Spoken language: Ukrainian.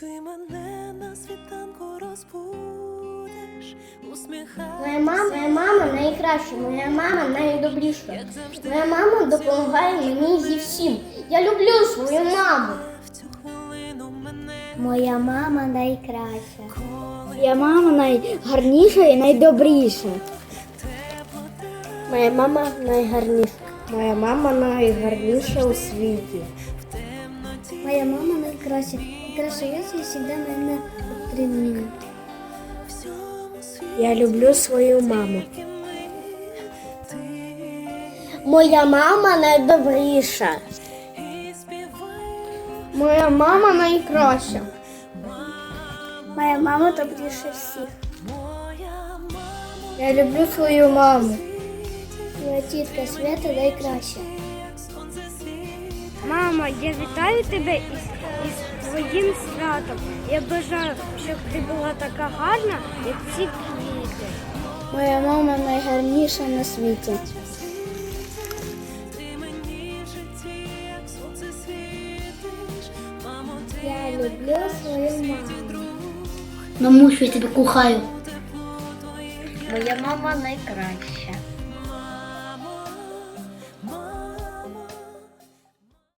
Ти мене на світанку розбудиш, усміхайся. Моя мама, моя мама найкраща, моя мама найдобріша. Моя мама допомагає мені зі всім. Я люблю свою маму. Моя мама найкраща. Моя мама найгарніша і найдобріша. Моя мама найгарніша. Моя мама найгарніша у світі. Моя мама найкраща. Найкраща я завжди мене підтримує. Я люблю свою маму. Моя мама найдобріша. Моя мама найкраща. Моя мама добріша всіх. Я люблю свою маму. Моя тітка Свята найкраща. Мама, я вітаю тебе із, із твоїм святом. Я бажаю, щоб ти була така гарна, як ці квіти. Моя мама найгарніша на світі. Я люблю свою маму. друг, Мамусю, я тебе кохаю. Моя мама найкраща.